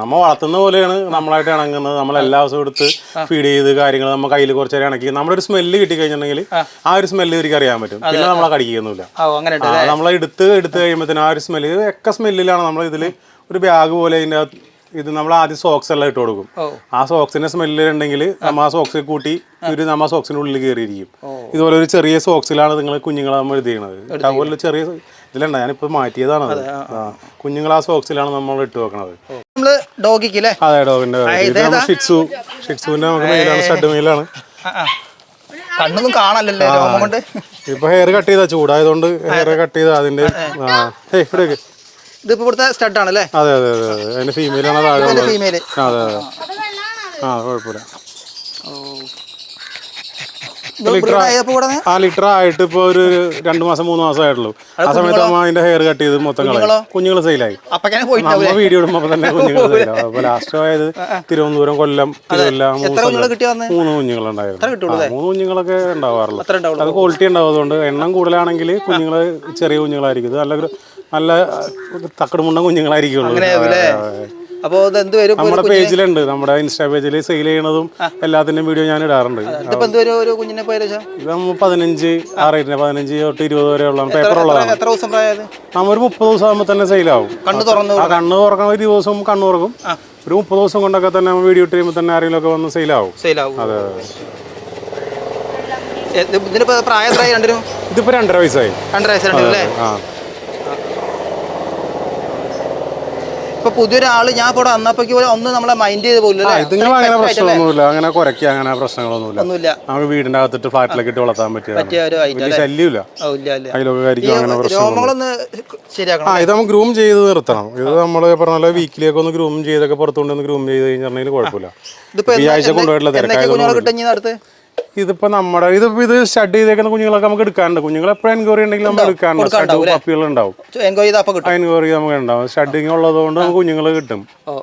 [SPEAKER 2] നമ്മൾ വളർത്തുന്ന പോലെയാണ് നമ്മളായിട്ട് ഇണങ്ങുന്നത്. നമ്മൾ എല്ലാ ദിവസവും എടുത്ത് ഫീഡ് ചെയ്ത് കാര്യങ്ങൾ നമ്മൾ കയ്യിൽ കുറച്ച് നേരം ഇണക്കി. നമ്മുടെ ഒരു സ്മെല്ല് കിട്ടി കഴിഞ്ഞിട്ടുണ്ടെങ്കിൽ ആ ഒരു സ്മെല്ല് ഇവർക്ക് അറിയാൻ പറ്റും പിന്നെ നമ്മളെ കടിക്കൊന്നുമില്ല
[SPEAKER 1] അങ്ങനെ
[SPEAKER 2] നമ്മളെ എടുത്ത് എടുത്ത് കഴിയുമ്പോഴത്തേനും ആ ഒരു സ്മെല്ല് ഒക്കെ സ്മെല്ലിലാണ് നമ്മൾ ഇതിൽ ഒരു ബാഗ് പോലെ അകത്ത് ഇത് നമ്മൾ ആദ്യം സോക്സ് എല്ലാം ഇട്ട് കൊടുക്കും. ആ സോക്സിന്റെ സ്മെല്ല് ഉണ്ടെങ്കിൽ നമ്മൾ ആ സോക്സ് കൂട്ടി ഇവർ നമ്മൾ ആ സോക്സിന്റെ ഉള്ളിൽ കയറിയിരിക്കും ഇതുപോലെ ഒരു ചെറിയ സോക്സിലാണ് നിങ്ങൾ കുഞ്ഞുങ്ങളെ നമ്മൾ എഴുതിയത് അതുപോലെ ചെറിയ ഇതിലുണ്ട് ഞാനിപ്പോ മാറ്റിയതാണ് അത്. കുഞ്ഞുങ്ങൾ ആ. സോക്സിലാണ് നമ്മൾ ഇട്ട് വെക്കണത്. അതെ ഡോഗിന്റെ ഇത് ഷിറ്റ്സു. ഷിറ്റ്സുവിന്റെ നമുക്ക് മെയിലാണ് ഷഡ് മെയിലാണ്
[SPEAKER 1] കണ്ണൊന്നും
[SPEAKER 2] ഇപ്പൊ ഹെയർ കട്ട് ചെയ്താ ചൂടായതുകൊണ്ട് ഹെയർ കട്ട് ചെയ്താ അതിന്റെ ആ ഏയ്
[SPEAKER 1] ഇതിപ്പോൾ ഇവിടുത്തെ സ്റ്റഡ് ആണല്ലേ?
[SPEAKER 2] അതെ അതെ അതെ അതെ. അതിന്റെ ഫീമെയിലാണ് താഴെ
[SPEAKER 1] ഫീമെയിൽ
[SPEAKER 2] ആ, അതെ അതെ. ആ കുഴപ്പമില്ല.
[SPEAKER 1] ആയപ്പോൾ
[SPEAKER 2] ആ ലിറ്റർ ആയിട്ട് ഇപ്പൊ ഒരു രണ്ടു മാസം മൂന്ന് മാസം ആയിട്ടുള്ളൂ. ആ സമയത്ത് അമ്മ അതിന്റെ ഹെയർ കട്ട് ചെയ്ത് മൊത്തം കളയും. കുഞ്ഞുങ്ങൾ സെയിലായി വീഡിയോ ഇടുമ്പോ തന്നെ കുഞ്ഞുങ്ങൾ സെയിലാവും അപ്പൊ ലാസ്റ്റ് ആയത് തിരുവനന്തപുരം കൊല്ലം തിരുവല്ല മൂന്ന് കുഞ്ഞുങ്ങളുണ്ടായിരുന്നു. മൂന്ന് കുഞ്ഞുങ്ങളൊക്കെ ഉണ്ടാവാറുള്ളൂ. അത് ക്വാളിറ്റി ഉണ്ടാവുന്നതുകൊണ്ട് എണ്ണം കൂടുതലാണെങ്കിൽ കുഞ്ഞുങ്ങൾ ചെറിയ കുഞ്ഞുങ്ങളായിരിക്കും. ഇത് നല്ല നല്ല തക്കടുമുണ്ട കുഞ്ഞുങ്ങളായിരിക്കുള്ളൂ.
[SPEAKER 1] അപ്പോൾ ഇത് എന്ത് വരും
[SPEAKER 2] നമ്മുടെ പേജിലുണ്ട്. നമ്മുടെ ഇൻസ്റ്റാ പേജിൽ സെയിൽ ചെയ്യണതും എല്ലാത്തിന്റെയും വീഡിയോ ഞാൻ ഇടാറുണ്ട്.
[SPEAKER 1] ഇതിപ്പോൾ എന്ത് വരും ഒരു കുഞ്ഞിനെ
[SPEAKER 2] ഇത് പതിനഞ്ച് ആ റേറ്റിന് പതിനഞ്ച് തൊട്ട് ഇരുപത് വരെ ഉള്ള പേപ്പർ ഉള്ളതാണ്.
[SPEAKER 1] എത്ര ദിവസം പ്രായത്
[SPEAKER 2] ഒരു മുപ്പത് ദിവസം ആകുമ്പോൾ തന്നെ സെയിലാവും
[SPEAKER 1] കണ്ണ് തുറന്നു
[SPEAKER 2] ആ കണ്ണ് തുറക്കണം ഒരു ദിവസം കണ്ണു തുറക്കും. ഒരു മുപ്പത് ദിവസം കൊണ്ടൊക്കെ തന്നെ വീഡിയോ ഇട്ട് കഴിയുമ്പോൾ തന്നെ ആരെങ്കിലും ഒക്കെ വന്ന് സെയിൽ
[SPEAKER 1] ആവും.
[SPEAKER 2] അതെ
[SPEAKER 1] പ്രായം എത്രയായി രണ്ടിനും?
[SPEAKER 2] ഇതിപ്പോ രണ്ടര വയസ്സായി.
[SPEAKER 1] രണ്ടര വയസ്സ് രണ്ടിനും അല്ലേ
[SPEAKER 2] ആ
[SPEAKER 1] ഇപ്പൊ പുതിയൊരാൾ ഞാൻ ഇപ്പോൾ വന്നപ്പോഴേക്ക് ഒന്നും നമ്മളെ മൈൻഡ് ചെയ്ത് പോലും
[SPEAKER 2] അങ്ങനെ പ്രശ്നമൊന്നുമില്ല. അങ്ങനെ കുരയ്ക്കുക അങ്ങനെ പ്രശ്നങ്ങളൊന്നുമില്ല.
[SPEAKER 1] ഒന്നുമില്ല.
[SPEAKER 2] നമുക്ക് വീടിന്റെ അകത്തിട്ട് ഫ്ലാറ്റിലൊക്കെ ഇട്ട് വളർത്താൻ
[SPEAKER 1] പറ്റിയ ഒരു ഐറ്റം
[SPEAKER 2] ശല്യമില്ല. അതിലൊക്കെ അങ്ങനെ പ്രശ്നം
[SPEAKER 1] രോമങ്ങളൊന്ന് ശരിയാക്കണം
[SPEAKER 2] ആ ഇത് നമ്മൾ ഗ്രൂം ചെയ്ത് നിർത്തണം. ഇത് നമ്മൾ പറഞ്ഞ വീക്കിലി വീക്കിലേക്ക് ഒന്ന് ഗ്രൂം ചെയ്തൊക്കെ പുറത്തുകൊണ്ട് ഗ്രൂം ചെയ്ത് കഴിഞ്ഞാൽ കുഴപ്പമില്ല. ഈ ആഴ്ച കൊണ്ടുപോയിട്ടുള്ള
[SPEAKER 1] തിരക്കായത്
[SPEAKER 2] ഇതിപ്പോ നമ്മുടെ ഇതിപ്പോ ഇത് സ്റ്റഡ് ചെയ്തേക്കുന്ന കുഞ്ഞുങ്ങളൊക്കെ നമുക്ക് എടുക്കാനുണ്ട് കുഞ്ഞുങ്ങൾ എപ്പോഴും എൻക്വയറി ഉണ്ടെങ്കിൽ നമ്മൾ എടുക്കാനുണ്ട് ഷഡ് പപ്പികൾ ഉണ്ടാവും
[SPEAKER 1] എൻക്വയറി
[SPEAKER 2] നമുക്ക് ഉണ്ടാവും. സ്റ്റഡിങ് ഉള്ളതുകൊണ്ട് നമുക്ക് കുഞ്ഞുങ്ങൾ കിട്ടും.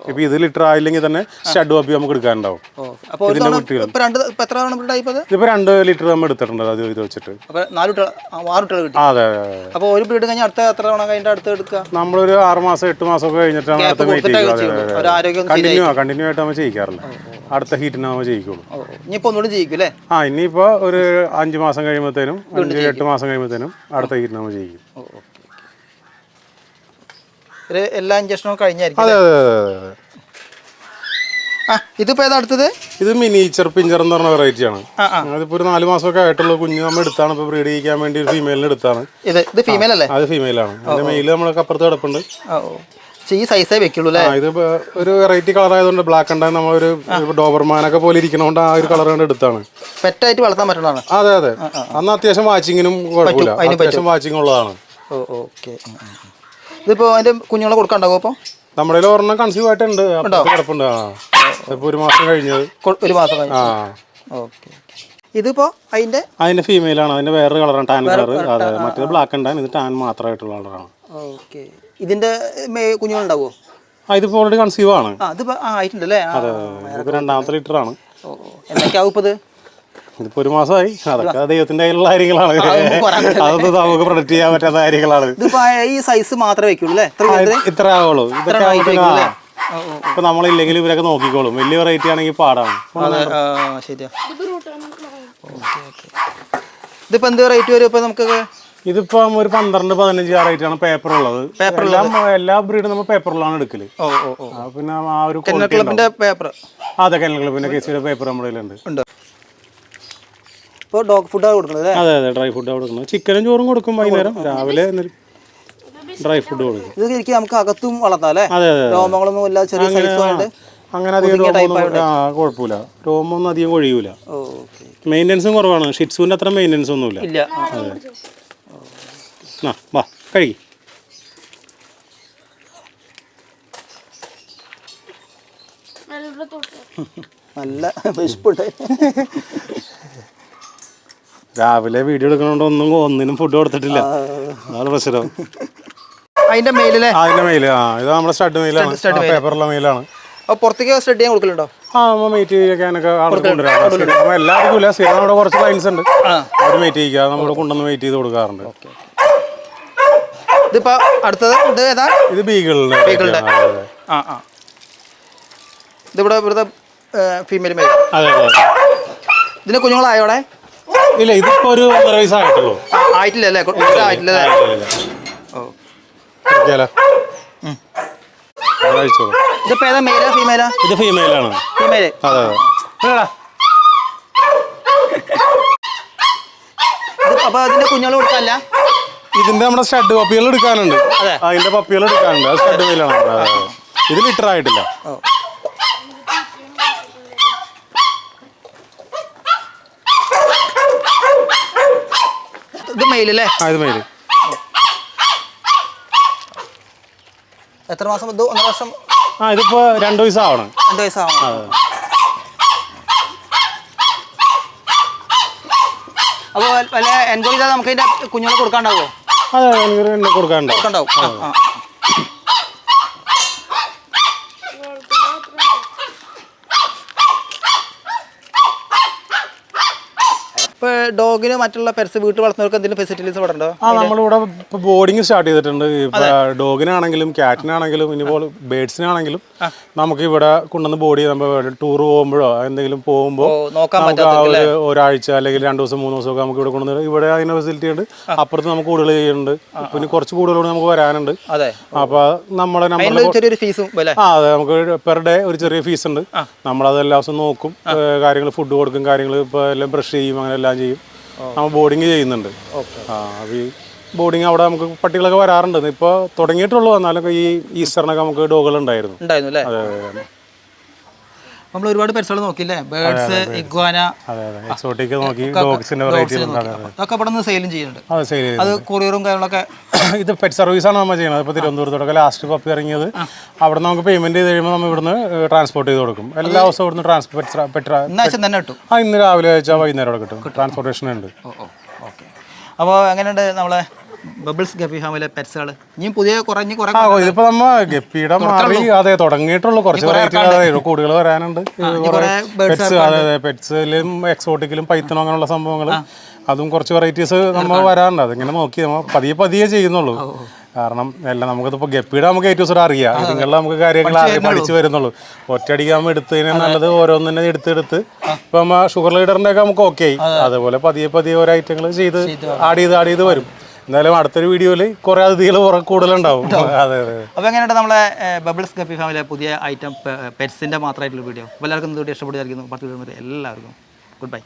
[SPEAKER 2] ഇപ്പൊ ഇത് ലിറ്റർ ആയില്ലെങ്കിൽ തന്നെ സ്റ്റഡ് പപ്പി നമുക്ക്
[SPEAKER 1] അപ്പോൾ ഒരു ഇപ്പൊ രണ്ട് ഇത്
[SPEAKER 2] ലിറ്റർ നമ്മൾ എടുത്തിട്ടുണ്ട്. അത് ഇത് വെച്ചിട്ട്.
[SPEAKER 1] കുട്ടികൾ
[SPEAKER 2] അതെ
[SPEAKER 1] ഒരു ബ്രീഡ് കഴിഞ്ഞാൽ അടുത്ത എത്ര തവണ കഴിഞ്ഞിട്ട് അടുത്ത് എടുക്കുക
[SPEAKER 2] നമ്മളൊരു ആറ് മാസം എട്ട് മാസം ഒക്കെ കഴിഞ്ഞിട്ടാണ് അടുത്ത മീറ്റ് ചെയ്യുക കണ്ടിന്യൂ കണ്ടിന്യൂ ആയിട്ട് നമ്മൾ ചെയ്യിക്കാറില്ല. അടുത്ത ഹീറ്റിന് നമ്മൾ
[SPEAKER 1] ഒന്നുകൂടി ചെയ്യിക്കും അല്ലേ?
[SPEAKER 2] ആ ഇനിയിപ്പോ ഒരു അഞ്ച് മാസം കഴിയുമ്പോഴത്തേനും അഞ്ച് എട്ട് മാസം കഴിയുമ്പോഴത്തേനും അടുത്ത ഹീറ്റിന് നമ്മൾ
[SPEAKER 1] ഒരു എല്ലാ ഇഞ്ചക്ഷനും കഴിഞ്ഞായിരിക്കും
[SPEAKER 2] അതെ അതെ
[SPEAKER 1] ഇതിപ്പോൾ ഏതാ അടുത്തത്?
[SPEAKER 2] ഇത് മിനിച്ചർ പിഞ്ചർ എന്ന് പറഞ്ഞ വെറൈറ്റി ആണ്. അതിപ്പോ ഒരു നാല് മാസമൊക്കെ ആയിട്ടുള്ള. കുഞ്ഞ് നമ്മൾ എടുത്താണ്. ഇപ്പൊ ബ്രീഡ് ചെയ്യാൻ വേണ്ടി ഒരു ഫീമെയിലിന് എടുത്താണ്.
[SPEAKER 1] ഇത് ഫീമെയിൽ അല്ലേ?
[SPEAKER 2] അത് ഫീമെയിൽ ആണ്. അതിന്റെ മെയിൽ നമ്മളൊക്കെ അപ്പുറത്ത് കിടപ്പുണ്ട്.
[SPEAKER 1] ഈ സൈസേ വെക്കുള്ളൂ അല്ലേ?
[SPEAKER 2] ഇത് ഒരു വെറൈറ്റി കളർ ആയതുകൊണ്ട് ബ്ലാക്ക് ഉണ്ടായി നമ്മൾ ഒരു ഡോബർമാനൊക്കെ പോലെ ഇരിക്കണോണ്ട് ആ ഒരു കളർ കൊണ്ട് എടുത്താണ്.
[SPEAKER 1] പെറ്റായിട്ട് വളർത്താൻ പറ്റുന്നതാണ്.
[SPEAKER 2] അതെ അതെ. അന്ന് അത്യാവശ്യം വാച്ചിങ്ങിനും കുഴപ്പമില്ല. അത്യാവശ്യം വാച്ചിങ് ഉള്ളതാണ്.
[SPEAKER 1] ഓക്കെ. ഇതിപ്പോ അതിന്റെ കുഞ്ഞുങ്ങളെ കൊടുക്കാണ്ടാവും അപ്പോൾ
[SPEAKER 2] നമ്മുടെ ഒരെണ്ണം കൺസീവ് ആയിട്ടുണ്ട്. കിടപ്പുണ്ട്. ഇപ്പൊ ഒരു മാസം കഴിഞ്ഞത്.
[SPEAKER 1] ഒരു മാസം
[SPEAKER 2] ആ.
[SPEAKER 1] ഓക്കെ ഇതിപ്പോ അതിന്റെ?
[SPEAKER 2] അതിന്റെ ഫീമെയിൽ ആണ്. അതിന്റെ വേറൊരു കളറാണ് ടാൻ കളർ അതെ മറ്റേത് ബ്ലാക്ക് ഉണ്ടായിരുന്നു ഇത് ടാൻ മാത്രമായിട്ടുള്ള കളറാണ്
[SPEAKER 1] ഓക്കെ. ഇതിന്റെ കുഞ്ഞുങ്ങളുണ്ടാവോ?
[SPEAKER 2] ആ ഇതിപ്പോ ഓൾറെഡി കൺസീവ് ആണ്.
[SPEAKER 1] ആയിട്ടുണ്ടല്ലേ
[SPEAKER 2] രണ്ടാമത്തെ ലിറ്റർ ആണ്. ഇതിപ്പോ ഒരു മാസമായി. അതൊക്കെ ദൈവത്തിന്റെ കയ്യിലുള്ള കാര്യങ്ങളാണ്.
[SPEAKER 1] അതൊന്നും.
[SPEAKER 2] നമുക്ക് പ്രൊഡക്റ്റ് ചെയ്യാൻ പറ്റാത്ത കാര്യങ്ങളാണ്.
[SPEAKER 1] ഈ സൈസ് മാത്രമേ വെക്കുള്ളൂ
[SPEAKER 2] ഇത്ര ആവുള്ളൂ. ഇതൊക്കെ ഇപ്പൊ നമ്മളില്ലെങ്കിൽ ഇവരൊക്കെ നോക്കിക്കോളും. വലിയ വെറൈറ്റി ആണെങ്കിൽ പാടാണ്.
[SPEAKER 1] ഇതിപ്പോ ശരിയാ. ഇതിപ്പോൾ എന്ത് റേറ്റ് വരും? ഇപ്പൊ നമുക്ക്
[SPEAKER 2] ഇതിപ്പോ ഒരു പന്ത്രണ്ട് പതിനഞ്ച് ആറായിട്ടാണ് പേപ്പർ ഉള്ളത്. പേപ്പർ ഉള്ളത്. എല്ലാം എല്ലാ ബ്രീഡും നമ്മൾ പേപ്പറിലാണ് എടുക്കൽ.
[SPEAKER 1] ഓ ഓ ഓ.
[SPEAKER 2] പിന്നെ ആ ഒരു
[SPEAKER 1] ക്ലബിന്റെ പേപ്പർ
[SPEAKER 2] അതെ കെനൽ ക്ലബിന്റെ കേസിയുടെ പേപ്പർ നമ്മുടെ കയ്യിലുണ്ട്.
[SPEAKER 1] ഉണ്ട്. ഇപ്പോൾ ഡോഗ് ഫുഡാണ് കൊടുക്കുന്നത് അല്ലേ?
[SPEAKER 2] അതെ അതെ ഡ്രൈ ഫുഡ് കൊടുക്കുന്നത്. ചിക്കനും ചോറും കൊടുക്കും വൈകുന്നേരം. രാവിലെ ഡ്രൈ ഫുഡ് കൊടുക്കും.
[SPEAKER 1] ഇത് ശരിക്കും നമുക്ക് അകത്തും വളർത്താം അല്ലേ?
[SPEAKER 2] അതെ അതെ
[SPEAKER 1] രോമങ്ങളൊന്നും ഇല്ല ചെറിയ സൈസും ആയിട്ട്
[SPEAKER 2] അങ്ങനെ അധികം കുഴപ്പമില്ല. രോമൊന്നും അധികം കൊഴിയൂല. മെയിന്റെനൻസും കുറവാണ്. ഷിറ്റ്സുവിന്റെ അത്ര മെയിന്റെനൻസ് ഒന്നുമില്ല.
[SPEAKER 1] ഇല്ല. ആ.
[SPEAKER 2] വാ കഴുകി.
[SPEAKER 1] നല്ല വിശപ്പുണ്ട്.
[SPEAKER 2] രാവിലെ വീഡിയോ എടുക്കണോണ്ട് ഒന്നും ഒന്നിനും ഫുഡ് കൊടുത്തിട്ടില്ല. അതാണ് പ്രശ്നം.
[SPEAKER 1] അതിന്റെ മെയിലല്ലേ
[SPEAKER 2] അതിന്റെ മെയിൽ ആ ഇത് നമ്മുടെ സ്റ്റഡ് മെയിലാണ്. പേപ്പറുള്ള മെയിലാണ്.
[SPEAKER 1] അപ്പോൾ പുറത്തേക്ക് സ്റ്റഡി ചെയ്യാൻ കൊടുക്കലുണ്ടോ?
[SPEAKER 2] ആ നമ്മൾ മെയ്റ്റ് ചെയ്യാനൊക്കെ ആൾ കൊണ്ടുവരാം. എല്ലാവർക്കും ഇല്ല. സ്ഥിരം അവിടെ കുറച്ച് ലൈൻസ് ഉണ്ട്. അവർ മേറ്റ് ചെയ്യിക്കുക. നമ്മൾ കൊണ്ടുവന്ന് മേറ്റ് ചെയ്ത് കൊടുക്കാറുണ്ട്.
[SPEAKER 1] ഇതിപ്പോ അടുത്തത് ഇത് ഏതാ?
[SPEAKER 2] ഇത് ബീഗിളിന്റെ.
[SPEAKER 1] ബീഗിളിന്റെ. ആ ആ. ഇതിവിടെ ഇവിടുത്തെ ഫീമെയിൽ മേ
[SPEAKER 2] അതെ അതെ
[SPEAKER 1] ഇതിന്റെ കുഞ്ഞുങ്ങളായോടെ?
[SPEAKER 2] ഇല്ല ഇതിപ്പോ ഒരു ഒന്നര വയസ്സായിട്ടുള്ളൂ.
[SPEAKER 1] ആയിട്ടില്ല അല്ലേ? ആയിട്ടില്ല അല്ലേ? ഓ.
[SPEAKER 2] ഇറക്കിയാലോ? അത് കഴിച്ചോളൂ.
[SPEAKER 1] ഇതിപ്പോ ഏതാ മെയിലാ ഫീമെയിലാ
[SPEAKER 2] ഇത് ഫീമെയിലാണ്
[SPEAKER 1] ഫീമെയിൽ
[SPEAKER 2] അതെ അതെ.
[SPEAKER 1] അപ്പൊ അതിന്റെ കുഞ്ഞുങ്ങൾ കൊടുക്കാല്ല
[SPEAKER 2] ഇതിന്റെ നമ്മുടെ ഷഡ് പപ്പികൾ എടുക്കാനുണ്ട്.
[SPEAKER 1] അതെ.
[SPEAKER 2] അതിന്റെ പപ്പികൾ എടുക്കാനുണ്ട്. അത് അതെ, അതെ. ഇത് ലിറ്റർ ആയിട്ടില്ല.
[SPEAKER 1] ഇത് മെയിലല്ലേ
[SPEAKER 2] ആ ഇത് മെയിൽ
[SPEAKER 1] എത്ര മാസം ഇത് ഒന്നര വർഷം?
[SPEAKER 2] ആ ഇതിപ്പോ രണ്ടു വയസ്സാവണം.
[SPEAKER 1] രണ്ടു വയസ്സാവണം. അപ്പോൾ വല്ല എൻക്വയറി ചെയ്താൽ നമുക്ക് അതിന്റെ കുഞ്ഞുങ്ങളെ കൊടുക്കാണ്ടാവോ?
[SPEAKER 2] അതെ എനിക്ക് എന്നെ കൊടുക്കാനുണ്ടോ
[SPEAKER 1] കൊടുക്കണ്ടാവും ആ ആ ഇപ്പോൾ ഡോഗിന് മറ്റുള്ള പെറ്റ്സ് വീട്ടിൽ വളർത്തുന്നവർക്ക് എന്തെങ്കിലും ഫെസിലിറ്റീസ് ഇവിടെ ഉണ്ടോ?
[SPEAKER 2] ആ നമ്മളിവിടെ ഇപ്പോൾ ബോർഡിങ് സ്റ്റാർട്ട് ചെയ്തിട്ടുണ്ട്. ഇപ്പോൾ ഡോഗിനാണെങ്കിലും ക്യാറ്റിനാണെങ്കിലും ഇനിയിപ്പോൾ ബേഡ്സിനാണെങ്കിലും നമുക്ക് ഇവിടെ കൊണ്ടുവന്ന് ബോഡി ചെയ്യുമ്പോൾ ടൂർ പോകുമ്പോഴോ എന്തെങ്കിലും പോകുമ്പോൾ നമുക്ക് ആ ഒരു ഒരാഴ്ച അല്ലെങ്കിൽ രണ്ട് ദിവസം മൂന്ന് ദിവസമൊക്കെ നമുക്ക് ഇവിടെ കൊണ്ടുവന്ന് ഇവിടെ അതിന് ഫെസിലിറ്റി ഉണ്ട്. അപ്പുറത്ത് നമുക്ക് കൂടുതൽ ചെയ്യുന്നുണ്ട്. പിന്നെ കുറച്ച് കൂടുതലോട് നമുക്ക് വരാനുണ്ട്. അപ്പോൾ നമ്മളെ
[SPEAKER 1] നമ്മൾ ഫീസും
[SPEAKER 2] ആ അതെ. നമുക്ക് പെർ ഡേ ഒരു ചെറിയ ഫീസ് ഉണ്ട്. നമ്മളത് എല്ലാ ദിവസവും നോക്കും കാര്യങ്ങൾ ഫുഡ് കൊടുക്കും കാര്യങ്ങൾ ഇപ്പോൾ എല്ലാം ബ്രഷ് ചെയ്യും അങ്ങനെ എല്ലാം ചെയ്യും. നമ്മൾ ബോർഡിങ് ചെയ്യുന്നുണ്ട്. ആ അപ്പോൾ ഈ ബോർഡിങ് അവിടെ നമുക്ക് പട്ടികളൊക്കെ വരാറുണ്ട്. ഇപ്പോൾ തുടങ്ങിയിട്ടുള്ളൂ. എന്നാലും ഈ ഈസ്റ്ററിനൊക്കെ നമുക്ക് ഡോഗുകൾ ഉണ്ടായിരുന്നു. അതെ അതെ.
[SPEAKER 1] നമ്മൾ ഒരുപാട് പരിസരം നോക്കില്ലേ ബേർഡ്സ് ഇഗ്വാന
[SPEAKER 2] എക്സോട്ടിക് നോക്കി ഡോഗ്സിന്റെ വെറൈറ്റി
[SPEAKER 1] അതൊക്കെ ഇവിടെ നിന്ന് സെയിലും ചെയ്യുന്നുണ്ട്.
[SPEAKER 2] അത്
[SPEAKER 1] കൊറിയറും കാര്യങ്ങളൊക്കെ
[SPEAKER 2] ഇത് പെറ്റ് സർവീസ് ആണ് നമ്മൾ ചെയ്യുന്നത്. ഇപ്പോൾ തിരുവനന്തപുരത്തോടൊക്കെ ലാസ്റ്റ് പപ്പി ഇറങ്ങിയത്. അവിടെ നമുക്ക് പേയ്മെന്റ് ചെയ്ത് കഴിയുമ്പോൾ നമ്മൾ ഇവിടുന്ന് ട്രാൻസ്പോർട്ട് ചെയ്ത് കൊടുക്കും. എല്ലാ ദിവസവും ഇവിടുന്ന് ട്രാൻസ്പോർട്ട്
[SPEAKER 1] തന്നെ കിട്ടും.
[SPEAKER 2] ആ ഇന്ന് രാവിലെ വെച്ചാൽ വൈകുന്നേരം കിട്ടും. ട്രാൻസ്പോർട്ടേഷൻ ഉണ്ട്.
[SPEAKER 1] അപ്പോൾ എങ്ങനെയുണ്ട് നമ്മളെ ബബിൾസ് ഗപ്പി ഫാമിലെ പെറ്റ്സുകൾ ഇനിയും പുതിയ കുറഞ്ഞ് കുറെ
[SPEAKER 2] ആ ഇതിപ്പോ നമ്മ ഗപ്പിയുടെ മാറി അതെ തുടങ്ങിയിട്ടുള്ളൂ. കുറച്ച് വെറൈറ്റി അതെ കൂടുതൽ വരാനുണ്ട്. പെറ്റ്സ് അതെ അതെ പെറ്റ്സിലും എക്സോട്ടിക്കിലും പൈത്തണോ അങ്ങനെയുള്ള സംഭവങ്ങൾ അതും കുറച്ച് വെറൈറ്റീസ് നമ്മൾ വരാറുണ്ട്. അതിങ്ങനെ നോക്കി നമ്മൾ പതിയെ പതിയെ ചെയ്യുന്നുള്ളൂ. കാരണം എല്ലാം നമുക്കിതിപ്പോൾ ഗപ്പിയുടെ നമുക്ക് ഏറ്റവും ദിവസം അറിയാം. ഇതിങ്ങളിൽ നമുക്ക് കാര്യങ്ങൾ ആദ്യം പഠിച്ചു വരുന്നുള്ളൂ. ഒറ്റയടിക്ക് നമ്മൾ എടുത്തതിനെ നല്ലത് ഓരോന്നിനെ എടുത്തെടുത്ത് ഇപ്പം ഷുഗർ ലീഡറിന്റെ ഒക്കെ നമുക്ക് ഓക്കെ ആയി. അതേപോലെ പതിയെ പതിയെ ഓരോ ഐറ്റങ്ങൾ ചെയ്ത് ആഡ് ചെയ്ത് ആഡ് ചെയ്ത് വരും. എന്തായാലും അടുത്തൊരു വീഡിയോയിൽ കുറെ അതിഥികൾ കൂടുതലുണ്ടാവും. അതെ അതെ
[SPEAKER 1] അപ്പോൾ എങ്ങനെയുണ്ട് നമ്മുടെ ബബിൾസ് കപ്പി ഫാമിലെ പുതിയ ഐറ്റം പെറ്റ്സിന്റെ മാത്രമായിട്ടുള്ള വീഡിയോ അപ്പോൾ എല്ലാവർക്കും ഇഷ്ടപ്പെടുമായിരിക്കുന്നു പത്ത് എല്ലാവർക്കും. Good bye